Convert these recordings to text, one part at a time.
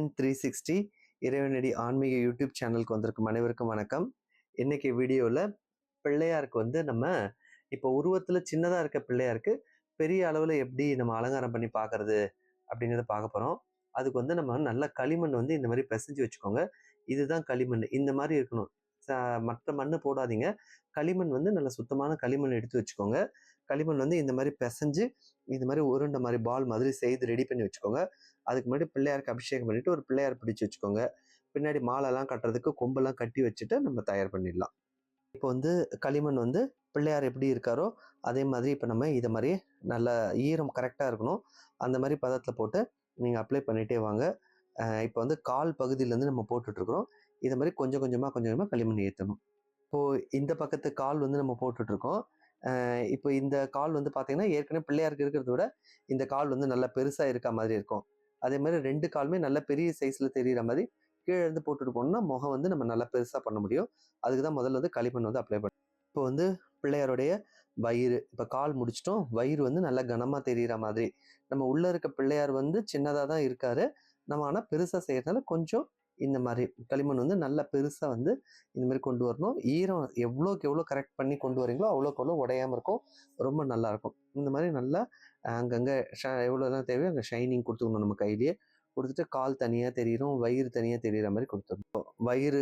என் three sixty இறைவனடி ஆன்மீக YouTube சேனலுக்கு வந்திருக்கும் அனைவருக்கும் வணக்கம். இன்னைக்கு வீடியோவில் பிள்ளையாருக்கு வந்து நம்ம இப்போ உருவத்தில் சின்னதாக இருக்க பிள்ளையாருக்கு பெரிய அளவில் எப்படி நம்ம அலங்காரம் பண்ணி பார்க்கறது அப்படிங்கிறத பார்க்க போகிறோம் அதுக்கு வந்து நம்ம நல்ல களிமண் வந்து இந்த மாதிரி பிசைஞ்சு வச்சுக்கோங்க. இதுதான் களிமண். இந்த மாதிரி இருக்கணும். மற்ற மண் போடாதீங்க. களிமண் வந்து நல்ல சுத்தமான களிமண் எடுத்து வச்சுக்கோங்க. களிமண் வந்து இந்த மாதிரி பிசைஞ்சு இந்த மாதிரி உருண்டை மாதிரி பால் மாதிரி செய்து ரெடி பண்ணி வச்சுக்கோங்க. அதுக்கு முன்னாடி பிள்ளையாருக்கு அபிஷேகம் பண்ணிட்டு ஒரு பிள்ளையார் பிடிச்சு வச்சுக்கோங்க. பின்னாடி மாலைலாம் கட்டுறதுக்கு கொம்பெல்லாம் கட்டி வச்சுட்டு நம்ம தயார் பண்ணிடலாம். இப்போ வந்து களிமண் வந்து பிள்ளையார் எப்படி இருக்காரோ அதே மாதிரி இப்போ நம்ம இதை மாதிரி நல்ல ஈரம் கரெக்டாக இருக்கணும். அந்த மாதிரி பதத்தில் போட்டு நீங்கள் அப்ளை பண்ணிகிட்டே வாங்க. இப்போ வந்து கால் பகுதியிலேருந்து நம்ம போட்டுட்ருக்குறோம். இதை மாதிரி கொஞ்சம் கொஞ்சமாக கொஞ்சம் கொஞ்சமாக களிமண் ஏற்றணும் இப்போது இந்த பக்கத்து கால் வந்து நம்ம போட்டுட்ருக்கோம். இப்போ இந்த கால் வந்து பார்த்தீங்கன்னா ஏற்கனவே பிள்ளையாருக்கு இருக்கிறத விட இந்த கால் வந்து நல்லா பெருசாக இருக்க மாதிரி இருக்கும். அதே மாதிரி ரெண்டு காலுமே நல்ல பெரிய சைஸில் தெரிகிற மாதிரி கீழே இருந்து போட்டுட்டு போனோம்னா முகம் வந்து நம்ம நல்லா பெருசாக பண்ண முடியும். அதுக்கு தான் முதல்ல வந்து களிமண் வந்து அப்ளை பண்ணும் இப்போ வந்து பிள்ளையாருடைய வயிறு இப்போ கால் முடிச்சிட்டோம். வயிறு வந்து நல்லா கனமாக தெரியிற மாதிரி. நம்ம உள்ளே இருக்க பிள்ளையார் வந்து சின்னதாக தான் இருக்காரு. நம்ம ஆனால் பெருசாக செய்யறதுனால கொஞ்சம் இந்த மாதிரி களிமண் வந்து நல்லா பெருசாக வந்து இந்த மாதிரி கொண்டு வரணும். ஈரம் எவ்வளோக்கு எவ்வளோ கரெக்ட் பண்ணி கொண்டு வரீங்களோ அவ்வளோக்கு அவ்வளோ உடையாமல் இருக்கும். ரொம்ப நல்லாயிருக்கும் இந்த மாதிரி நல்லா அங்கங்கே ஷ எவ்வளோதான் தேவையோ அங்கே ஷைனிங் கொடுத்துக்கணும் நம்ம கையிலேயே. கொடுத்துட்டு கால் தனியாக தெரியிடும் வயிறு தனியாக தெரியிற மாதிரி கொடுத்துடணும். வயிறு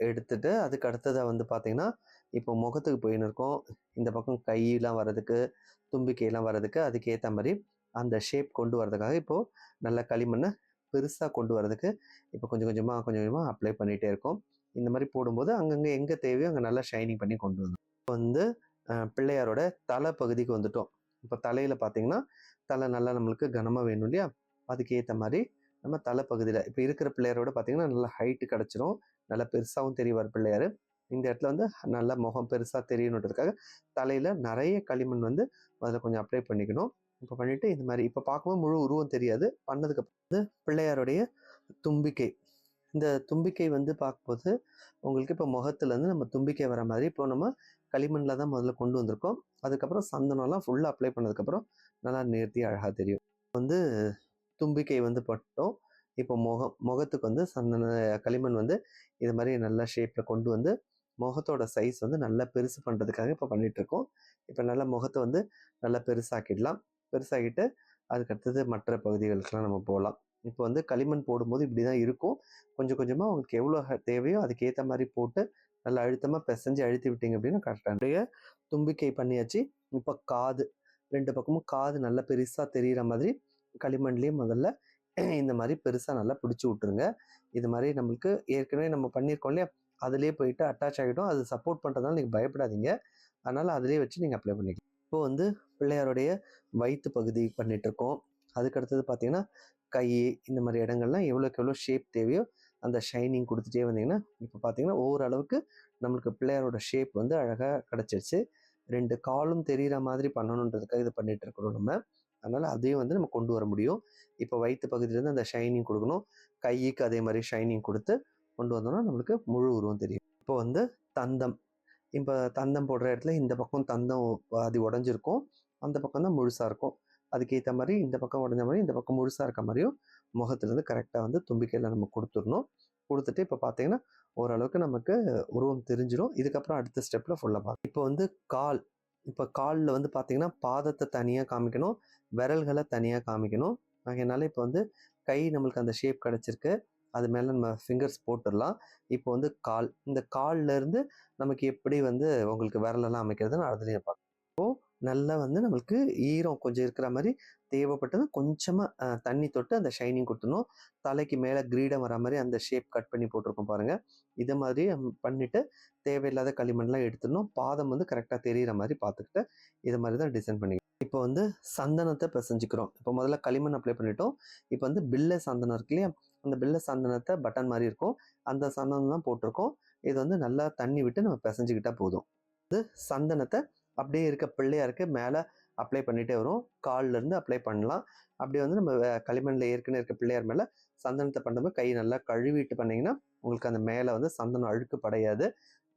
எடுத்துட்டு அதுக்கு அடுத்ததாக வந்து பார்த்தீங்கன்னா இப்போ முகத்துக்கு போயின்னு இருக்கோம். இந்த பக்கம் கையெல்லாம் வர்றதுக்கு தும்பிக்கையெல்லாம் வர்றதுக்கு அதுக்கேற்ற மாதிரி அந்த ஷேப் கொண்டு வர்றதுக்காக இப்போது நல்ல களிமண்ணை பெருசாக கொண்டு வரதுக்கு இப்போ கொஞ்சம் கொஞ்சமாக கொஞ்சம் கொஞ்சமாக அப்ளை பண்ணிகிட்டே இருக்கோம். இந்த மாதிரி போடும்போது அங்கங்கே எங்கே தேவையோ அங்கே நல்லா ஷைனிங் பண்ணி கொண்டு வந்தோம். இப்போ வந்து பிள்ளையாரோட தலை பகுதிக்கு வந்துட்டோம். இப்போ தலையில் பார்த்தீங்கன்னா தலை நல்லா நம்மளுக்கு கனமாக வேணும் இல்லையா? அதுக்கு ஏற்ற மாதிரி நம்ம தலை பகுதியில் இப்போ இருக்கிற பிள்ளையாரோட பார்த்தீங்கன்னா நல்லா ஹைட்டு கிடச்சிரும். நல்லா பெருசாகவும் தெரியவார் பிள்ளையார். இந்த இடத்துல வந்து நல்லா முகம் பெருசாக தெரியணுன்றதுக்காக தலையில் நிறைய களிமண் வந்து அதில் கொஞ்சம் அப்ளை பண்ணிக்கணும். இப்போ பண்ணிட்டு இந்த மாதிரி. இப்போ பார்க்கும்போது முழு உருவம் தெரியாது. பண்ணதுக்கு அப்புறம் வந்து பிள்ளையாருடைய தும்பிக்கை. இந்த தும்பிக்கை வந்து பார்க்கும்போது உங்களுக்கு இப்போ முகத்துலேருந்து நம்ம தும்பிக்கை வர மாதிரி இப்போ நம்ம களிமண்ணில் தான் முதல்ல கொண்டு வந்திருக்கோம். அதுக்கப்புறம் சந்தனம்லாம் ஃபுல்லாக அப்ளை பண்ணதுக்கப்புறம் நல்லா நேர்த்தி அழகாக தெரியும். வந்து தும்பிக்கை வந்து பட்டோம். இப்போ முகம் முகத்துக்கு வந்து சந்தன களிமண் வந்து இது மாதிரி நல்ல ஷேப்பில் கொண்டு வந்து முகத்தோட சைஸ் வந்து நல்லா பெருசு பண்ணுறதுக்காக இப்போ பண்ணிகிட்ருக்கோம் இப்போ நல்லா முகத்தை வந்து நல்லா பெருசாக்கிடலாம். பெருசாகிட்டு அதுக்கு அடுத்தது மற்ற பகுதிகளுக்கெல்லாம் நம்ம போகலாம். இப்போ வந்து களிமண் போடும்போது இப்படி தான் இருக்கும். கொஞ்சம் கொஞ்சமாக உங்களுக்கு எவ்வளோ தேவையோ அதுக்கேற்ற மாதிரி போட்டு நல்லா அழுத்தமாக பிசைஞ்சு அழுத்தி விட்டீங்க அப்படின்னா கரெக்டாக தும்பிக்கை பண்ணியாச்சு. இப்போ காது ரெண்டு பக்கமும் காது நல்லா பெருசாக தெரிகிற மாதிரி களிமண்லேயே முதல்ல இந்த மாதிரி பெருசாக நல்லா பிடிச்சி விட்ருங்க இது மாதிரி நம்மளுக்கு ஏற்கனவே நம்ம பண்ணியிருக்கோம் இல்லையா? அதுலேயே போயிட்டு அட்டாச் ஆகிடும். அது சப்போர்ட் பண்ணுறதுனால நீங்கள் பயப்படாதீங்க. அதனால் அதிலே வச்சு நீங்கள் அப்ளை பண்ணிக்கலாம். இப்போ வந்து பிள்ளையாருடைய வயிற்று பகுதி பண்ணிட்டு இருக்கோம் அதுக்கு அடுத்தது பார்த்தீங்கன்னா கை இந்த மாதிரி இடங்கள்லாம் எவ்வளோக்கு எவ்வளோ ஷேப் தேவையோ அந்த ஷைனிங் கொடுத்துட்டே வந்தீங்கன்னா இப்போ பார்த்தீங்கன்னா ஓரளவுக்கு நம்மளுக்கு பிள்ளையாரோட ஷேப் வந்து அழகாக கிடச்சிருச்சு. ரெண்டு காலும் தெரிகிற மாதிரி பண்ணணுன்றதுக்காக இது பண்ணிட்டு இருக்கிறோம் நம்ம. அதனால் அதையும் வந்து நம்ம கொண்டு வர முடியும். இப்போ வயிற்று பகுதியிலேருந்து அந்த ஷைனிங் கொடுக்கணும். கைக்கு அதே மாதிரி ஷைனிங் கொடுத்து கொண்டு வந்தோம்னா நம்மளுக்கு முழு உருவம் தெரியும். இப்போ வந்து தந்தம். இப்போ தந்தம் போடுற இடத்துல இந்த பக்கம் தந்தம் அது உடஞ்சிருக்கும். அந்த பக்கம் தான் முழுசாக இருக்கும். அதுக்கேற்ற மாதிரி இந்த பக்கம் உடஞ்ச மாதிரி இந்த பக்கம் முழுசாக இருக்க மாதிரியும் முகத்துலேருந்து கரெக்டாக வந்து தும்பிக்கையில் நம்ம கொடுத்துடணும். கொடுத்துட்டு இப்போ பார்த்தீங்கன்னா ஓரளவுக்கு நமக்கு உருவம் தெரிஞ்சிடும் இதுக்கப்புறம் அடுத்த ஸ்டெப்பில் ஃபுல்லாக பார்க்கணும் இப்போ வந்து கால் இப்போ காலில் வந்து பார்த்தீங்கன்னா பாதத்தை தனியாக காமிக்கணும் விரல்களை தனியாக காமிக்கணும். அதனால இப்போ வந்து கை நம்மளுக்கு அந்த ஷேப் கிடச்சிருக்கு. அது மேலே நம்ம ஃபிங்கர்ஸ் போட்டுடலாம். இப்போ வந்து கால். இந்த கால்லேருந்து நமக்கு எப்படி வந்து உங்களுக்கு விரலெல்லாம் அமைக்கிறதுன்னு அதுலேயே பார்க்கலாம். இப்போ நல்லா வந்து நம்மளுக்கு ஈரம் கொஞ்சம் இருக்கிற மாதிரி தேவைப்பட்டது கொஞ்சமாக தண்ணி தொட்டு அந்த ஷைனிங் கொடுத்துணும் தலைக்கு மேலே கிரீடம் வர மாதிரி அந்த ஷேப் கட் பண்ணி போட்டிருக்கோம் பாருங்கள் இதை மாதிரி பண்ணிவிட்டு தேவையில்லாத களிமண்லாம் எடுத்துடணும். பாதம் வந்து கரெக்டாக தெரிகிற மாதிரி பார்த்துக்கிட்டு இதை மாதிரி தான் டிசைன் பண்ணி இப்போ வந்து சந்தனத்தை பிசைஞ்சுக்கிறோம். இப்போ முதல்ல களிமண் அப்ளை பண்ணிட்டோம். இப்போ வந்து பில்லை சந்தனம் இருக்கு இல்லையா? அந்த பில்ல சந்தனத்தை பட்டன் மாதிரி இருக்கும். அந்த சந்தனம் தான் போட்டிருக்கோம். இது வந்து நல்லா தண்ணி விட்டு நம்ம பிசைஞ்சுக்கிட்டா போதும். இது சந்தனத்தை அப்படியே இருக்க பிள்ளையாருக்கு மேலே அப்ளை பண்ணிகிட்டே வரும். கால்லேருந்து அப்ளை பண்ணலாம். அப்படியே வந்து நம்ம களிமண்ணில் ஏற்கனவே இருக்க பிள்ளையார் மேலே சந்தனத்தை பண்ணும்போது கை நல்லா கழுவிட்டு பண்ணிங்கன்னா உங்களுக்கு அந்த மேலே வந்து சந்தனம் அழுக்கு படையாது.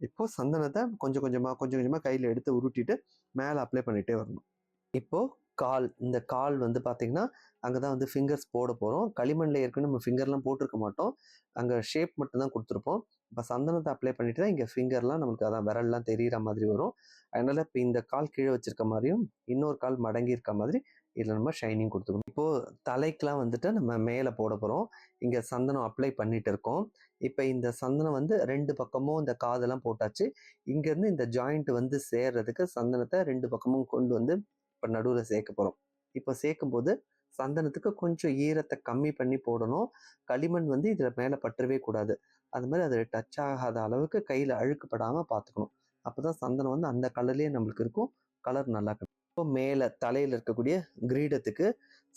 இப்போது சந்தனத்தை கொஞ்சம் கொஞ்சமாக கொஞ்சம் கொஞ்சமாக கையில் எடுத்து உருட்டிட்டு மேலே அப்ளை பண்ணிகிட்டே வரணும். இப்போது கால் இந்த கால் வந்து பார்த்திங்கன்னா அங்கே தான் வந்து ஃபிங்கர்ஸ் போட போகிறோம் களிமண்ணில் ஏற்கனவே நம்ம ஃபிங்கர்லாம் போட்டிருக்க மாட்டோம். அங்கே ஷேப் மட்டும் தான் கொடுத்துருப்போம். இப்போ சந்தனத்தை அப்ளை பண்ணிட்டு தான் இங்கே ஃபிங்கர்லாம் நமக்கு அதான் விரல்லாம் தெரிகிற மாதிரி வரும். அதனால் இப்போ இந்த கால் கீழே வச்சிருக்க மாதிரியும் இன்னொரு கால் மடங்கி இருக்க மாதிரி இதில் நம்ம ஷைனிங் கொடுத்துக்கணும். இப்போது தலைக்கெலாம் வந்துட்டு நம்ம மேலே போட போகிறோம் இங்கே சந்தனம் அப்ளை பண்ணிட்டு இருக்கோம். இப்போ இந்த சந்தனம் வந்து ரெண்டு பக்கமும் இந்த காதெல்லாம் போட்டாச்சு. இங்கேருந்து இந்த ஜாயிண்ட் வந்து சேர்றதுக்கு சந்தனத்தை ரெண்டு பக்கமும் கொண்டு வந்து இப்போ நடுவில் சேர்க்க போகிறோம் இப்போ சேர்க்கும் போது சந்தனத்துக்கு கொஞ்சம் ஈரத்தை கம்மி பண்ணி போடணும். களிமண் வந்து இதில் மேலே பற்றவே கூடாது. அது மாதிரி அதில் டச் ஆகாத அளவுக்கு கையில் அழுக்குப்படாமல் பார்த்துக்கணும் அப்போ தான் சந்தனம் வந்து அந்த கலர்லேயே நம்மளுக்கு இருக்கும். கலர் நல்லா கிடைக்கும் இப்போ மேலே தலையில் இருக்கக்கூடிய கிரீடத்துக்கு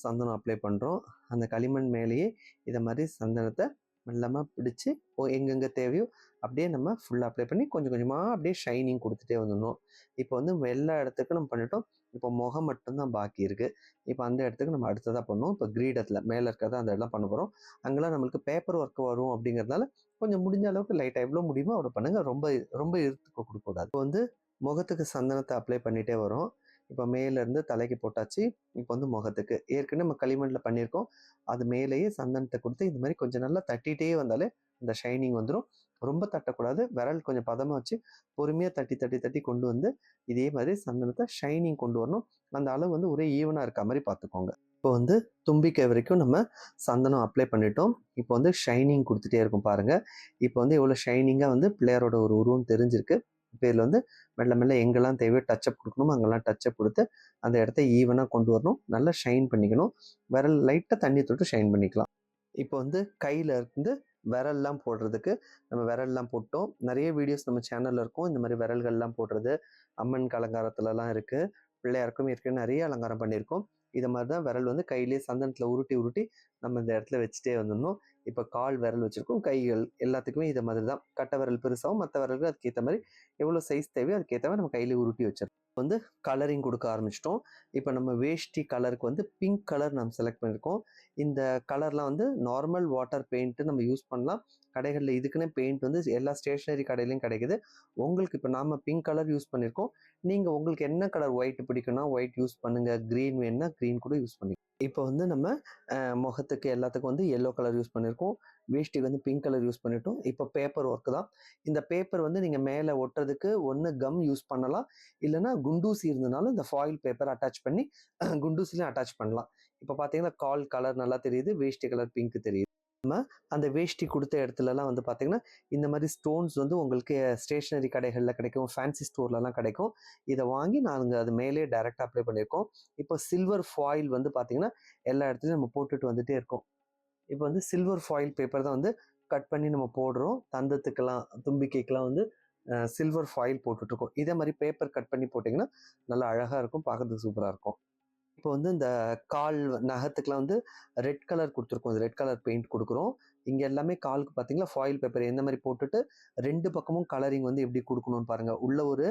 சந்தனம் அப்ளை பண்ணுறோம் அந்த களிமண் மேலேயே இதை மாதிரி சந்தனத்தை மெல்லமாக பிடிச்சி எங்கெங்கே தேவையோ அப்படியே நம்ம ஃபுல்லாக அப்ளை பண்ணி கொஞ்சம் கொஞ்சமாக அப்படியே ஷைனிங் கொடுத்துட்டே வந்துடணும். இப்போ வந்து எல்லா இடத்துக்கும் நம்ம பண்ணிட்டோம். இப்போ முகம் மட்டும்தான் பாக்கி இருக்குது இப்போ அந்த இடத்துக்கு நம்ம அடுத்ததாக பண்ணுவோம் இப்போ கிரீடத்தில் மேலே இருக்கிறத அந்த இடம் பண்ண போகிறோம் அங்கெல்லாம் நம்மளுக்கு பேப்பர் ஒர்க் வரும் அப்படிங்கிறதுனால கொஞ்சம் முடிஞ்ச அளவுக்கு லைட்டாக எவ்வளோ முடியுமோ அவ்வளோ பண்ணுங்கள் ரொம்ப ரொம்ப இழுத்துக்க கொடுக்கக்கூடாது. இப்போ வந்து முகத்துக்கு சந்தனத்தை அப்ளை பண்ணிகிட்டே வரும். இப்போ மேலேருந்து தலைக்கு போட்டாச்சு. இப்போ வந்து முகத்துக்கு. ஏற்கனவே நம்ம களிமண்ணில் பண்ணியிருக்கோம். அது மேலேயே சந்தனத்தை கொடுத்து இந்த மாதிரி கொஞ்சம் நல்லா தட்டிகிட்டே வந்தாலே அந்த ஷைனிங் வந்துடும் ரொம்ப தட்டக்கூடாது. விரல் கொஞ்சம் பதமாக வச்சு பொறுமையாக தட்டி தட்டி தட்டி கொண்டு வந்து இதே மாதிரி சந்தனத்தை ஷைனிங் கொண்டு வரணும். அந்த அளவு வந்து ஒரே ஈவனாக இருக்க மாதிரி பார்த்துக்கோங்க. இப்போ வந்து தும்பிக்கை வரைக்கும் நம்ம சந்தனம் அப்ளை பண்ணிட்டோம். இப்போ வந்து ஷைனிங் கொடுத்துட்டே இருக்கும் பாருங்கள் இப்போ வந்து எவ்வளோ ஷைனிங்காக வந்து பிள்ளையாரோட ஒரு உருவம் தெரிஞ்சிருக்கு. இப்போ இதில் வந்து மெல்ல மெல்ல எங்கெல்லாம் தேவையோ டச்சப் கொடுக்கணுமோ அங்கெல்லாம் டச்சப் கொடுத்து அந்த இடத்த ஈவனாக கொண்டு வரணும். நல்லா ஷைன் பண்ணிக்கணும். விரல் லைட்டாக தண்ணி தொட்டு ஷைன் பண்ணிக்கலாம். இப்போ வந்து கையில் இருந்து விரல்லாம் போடுறதுக்கு நம்ம விரல்லாம் போட்டோம். நிறைய வீடியோஸ் நம்ம சேனலில் இருக்கும். இந்த மாதிரி விரல்கள்லாம் போடுறது அம்மன் கலங்காரத்துலலாம் இருக்குது பிள்ளையாருக்கும் ஏற்கனவே நிறைய அலங்காரம் பண்ணியிருக்கோம் இதை மாதிரி தான் விரல் வந்து கையிலேயே சந்தனத்தில் உருட்டி உருட்டி நம்ம இந்த இடத்துல வச்சுட்டே வந்துடணும். இப்போ கால் விரல் வச்சுருக்கோம் கைகள் எல்லாத்துக்குமே இதை மாதிரி தான். கட்டை விரல் பெருசாகவும் மற்ற விரல்கள் அதுக்கேற்ற மாதிரி எவ்வளோ சைஸ் தேவையோ அதுக்கேற்ற மாதிரி நம்ம கையில் உருட்டி வச்சிருக்கோம் வந்து கலரிங் கொடுக்க ஆரம்பிச்சிட்டோம். இப்போ நம்ம வேஷ்டி கலருக்கு வந்து பிங்க் கலர் நம்ம செலக்ட் பண்ணியிருக்கோம் இந்த கலர்லாம் வந்து நார்மல் வாட்டர் பெயிண்ட்டு நம்ம யூஸ் பண்ணலாம். கடைகளில் இதுக்குன்னு பெயிண்ட் வந்து எல்லா ஸ்டேஷ்னரி கடையிலையும் கிடைக்குது. உங்களுக்கு இப்போ நாம் பிங்க் கலர் யூஸ் பண்ணியிருக்கோம் நீங்கள் உங்களுக்கு என்ன கலர் ஒயிட் பிடிக்குன்னா ஒயிட் யூஸ் பண்ணுங்கள் க்ரீன் வேணுன்னா க்ரீன் கூட யூஸ் பண்ணிக்கலாம். இப்போ வந்து நம்ம முகத்துக்கு எல்லாத்துக்கும் வந்து எல்லோ கலர் யூஸ் பண்ணியிருக்கோம் வேஷ்டிக்கு வந்து பிங்க் கலர் யூஸ் பண்ணிட்டோம். இப்போ பேப்பர் ஒர்க்கு தான். இந்த பேப்பர் வந்து நீங்கள் மேலே ஒட்டுறதுக்கு ஒன்று கம் யூஸ் பண்ணலாம். இல்லைன்னா குண்டூசி இருந்தனாலும் இந்த ஃபாயில் பேப்பர் அட்டாச் பண்ணி குண்டூசிலையும் அட்டாச் பண்ணலாம். இப்போ பார்த்தீங்கன்னா கால் கலர் நல்லா தெரியுது வேஷ்டி கலர் பிங்க் தெரியுது. அந்த வேஷ்டி கொடுத்த இடத்துலலாம் வந்து பார்த்தீங்கன்னா இந்த மாதிரி ஸ்டோன்ஸ் வந்து உங்களுக்கு ஸ்டேஷ்னரி கடைகளில் கிடைக்கும் ஃபேன்சி ஸ்டோர்லலாம் கிடைக்கும். இதை வாங்கி நாங்கள் அது மேலே டைரெக்டாக அப்ளை பண்ணியிருக்கோம் இப்போ சில்வர் ஃபாயில் வந்து பார்த்தீங்கன்னா எல்லா இடத்துலையும் நம்ம போட்டுட்டு வந்துட்டே இருக்கோம். இப்போ வந்து சில்வர் ஃபாயில் பேப்பர் தான் வந்து கட் பண்ணி நம்ம போடுறோம். தந்தத்துக்கெல்லாம் தும்பிக்கைக்கெல்லாம் வந்து சில்வர் ஃபாயில் போட்டுட்ருக்கோம் இதே மாதிரி பேப்பர் கட் பண்ணி போட்டிங்கன்னா நல்லா அழகாக இருக்கும் பார்க்கறதுக்கு சூப்பராக இருக்கும். இப்போ வந்து இந்த கால் நகத்துக்குலாம் வந்து ரெட் கலர் கொடுத்துருக்கோம். ரெட் கலர் பெயிண்ட் கொடுக்குறோம். இங்கே எல்லாமே காலுக்கு பார்த்தீங்களா? ஃபாயில் பேப்பர் எந்த மாதிரி போட்டுட்டு ரெண்டு பக்கமும் கலரிங் வந்து எப்படி கொடுக்கணும்னு பாருங்கள் உள்ள ஒரு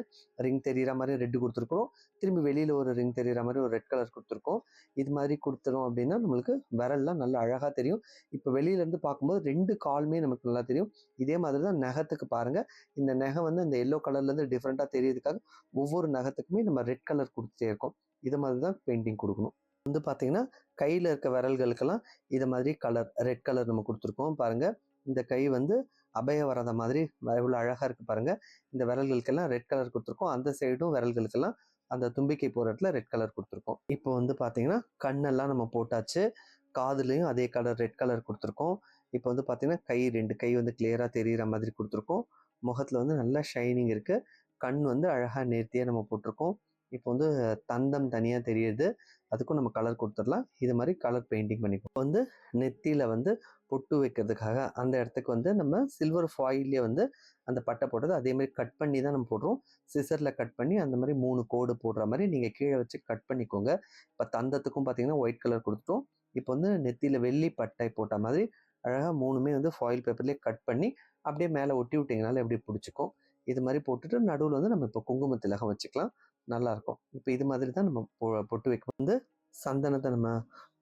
ரிங் தெரிகிற மாதிரி ரெட்டு கொடுத்துருக்குறோம் திரும்பி வெளியில் ஒரு ரிங் தெரிகிற மாதிரி ஒரு ரெட் கலர் கொடுத்துருக்கோம். இது மாதிரி கொடுத்துரும் அப்படின்னா நம்மளுக்கு விரல்லாம் நல்லா அழகாக தெரியும். இப்போ வெளியிலேருந்து பார்க்கும்போது ரெண்டு காலுமே நமக்கு நல்லா தெரியும். இதே மாதிரி தான் நகத்துக்கு பாருங்கள் இந்த நகம் வந்து இந்த எல்லோ கலர்லேருந்து டிஃப்ரெண்ட்டாக தெரியறதுக்காக ஒவ்வொரு நகத்துக்குமே நம்ம ரெட் கலர் கொடுத்துட்டே இருக்கோம். இது மாதிரி தான் பெயிண்டிங் கொடுக்கணும். வந்து பார்த்தீங்கன்னா கையில் இருக்க விரல்களுக்கெல்லாம் இதை மாதிரி கலர் ரெட் கலர் நம்ம கொடுத்துருக்கோம். பாருங்கள் இந்த கை வந்து அபய வரத மாதிரி எவ்வளோ அழகாக இருக்குது பாருங்கள் இந்த விரல்களுக்கெல்லாம் ரெட் கலர் கொடுத்துருக்கோம். அந்த சைடும் விரல்களுக்கெல்லாம் அந்த தும்பிக்கை போகிற இடத்துல ரெட் கலர் கொடுத்துருக்கோம். இப்போ வந்து பார்த்தீங்கன்னா கண்ணெல்லாம் நம்ம போட்டாச்சு. காதுலேயும் அதே கலர் ரெட் கலர் கொடுத்துருக்கோம். இப்போ வந்து பார்த்தீங்கன்னா கை ரெண்டு கை வந்து கிளியராக தெரிகிற மாதிரி கொடுத்துருக்கோம். முகத்தில் வந்து நல்லா ஷைனிங் இருக்குது கண் வந்து அழகாக நேர்த்தியாக நம்ம போட்டிருக்கோம். இப்போ வந்து தந்தம் தனியாக தெரியுது. அதுக்கும் நம்ம கலர் கொடுத்துடலாம். இது மாதிரி கலர் பெயிண்டிங் பண்ணிப்போம். வந்து நெத்தியில் வந்து பொட்டு வைக்கிறதுக்காக அந்த இடத்துக்கு வந்து நம்ம சில்வர் ஃபாயிலே வந்து அந்த பட்டை போட்டது அதே மாதிரி கட் பண்ணி தான் நம்ம போடுறோம். சிசரில் கட் பண்ணி அந்த மாதிரி மூணு கோடு போடுற மாதிரி நீங்கள் கீழே வச்சு கட் பண்ணிக்கோங்க. இப்போ தந்தத்துக்கும் பார்த்தீங்கன்னா ஒயிட் கலர் கொடுத்துட்டோம். இப்போ வந்து நெத்தியில் வெள்ளி பட்டை போட்ட மாதிரி அழகாக மூணுமே வந்து ஃபாயில் பேப்பர்லேயே கட் பண்ணி அப்படியே மேலே ஒட்டி விட்டிங்கனால எப்படி பிடிச்சிக்கும்? இது மாதிரி போட்டுட்டு நடுவில் வந்து நம்ம இப்போ குங்கும திலகம் வச்சுக்கலாம். நல்லாயிருக்கும் இப்போ இது மாதிரி தான் நம்ம பொ பொட்டு வைக்க வந்து சந்தனத்தை நம்ம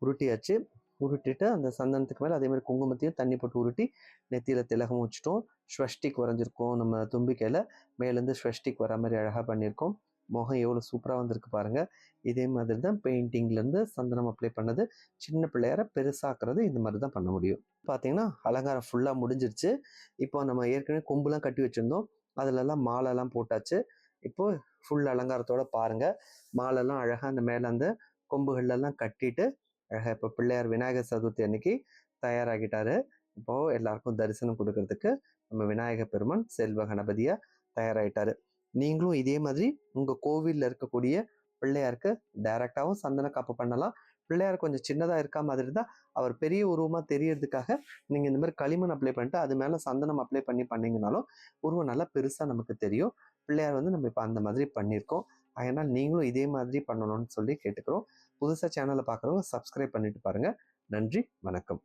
உருட்டியாச்சு. உருட்டிட்டு அந்த சந்தனத்துக்கு மேலே அதே மாதிரி குங்குமத்தையும் தண்ணி போட்டு உருட்டி நெத்தியில் திலகம் வச்சுட்டோம். ஸ்வஷ்டிக் வரைஞ்சிருக்கோம் நம்ம தும்பிக்கையில். மேலேருந்து ஸ்வஷ்டிக்கு வர மாதிரி அழகாக பண்ணியிருக்கோம். முகம் எவ்வளோ சூப்பராக வந்திருக்கு பாருங்கள் இதே மாதிரி தான் பெயிண்டிங்லேருந்து சந்தனம் அப்ளை பண்ணது. சின்ன பிள்ளையார பெருசாக்குறது இந்த மாதிரி தான் பண்ண முடியும். பார்த்தீங்கன்னா அலங்காரம் ஃபுல்லாக முடிஞ்சிருச்சு. இப்போ நம்ம ஏற்கனவே கொம்புலாம் கட்டி வச்சுருந்தோம். அதிலெல்லாம் மாலைலாம் போட்டாச்சு. இப்போ ஃபுல் அலங்காரத்தோட பாருங்க. மாலெல்லாம் அழகாக அந்த மேலே அந்த கொம்புகள்லாம் கட்டிட்டு அழகாக இப்போ பிள்ளையார் விநாயகர் சதுர்த்தி அன்னைக்கு தயாராகிட்டாரு. இப்போ எல்லாருக்கும் தரிசனம் கொடுக்கறதுக்கு நம்ம விநாயகர் பெருமான் செல்வ கணபதியா தயாராகிட்டாரு நீங்களும் இதே மாதிரி உங்க கோவிலில் இருக்கக்கூடிய பிள்ளையாருக்கு டைரக்டாவும் சந்தன காப்பு பண்ணலாம். பிள்ளையார் கொஞ்சம் சின்னதாக இருக்கா மாதிரி இருந்தால் அவர் பெரிய உருவமாக தெரியறதுக்காக நீங்கள் இந்த மாதிரி களிமண் அப்ளை பண்ணிட்டு அது மேலே சந்தனம் அப்ளை பண்ணி பண்ணிங்கனாலும் உருவம் நல்லா பெருசாக நமக்கு தெரியும். பிள்ளையார் வந்து நம்ம இப்போ அந்த மாதிரி பண்ணியிருக்கோம் அதனால் நீங்களும் இதே மாதிரி பண்ணணும்னு சொல்லி கேட்டுக்கிறோம். புதுசாக சேனலை பார்க்குறவங்க சப்ஸ்கிரைப் பண்ணிட்டு பாருங்கள் நன்றி வணக்கம்.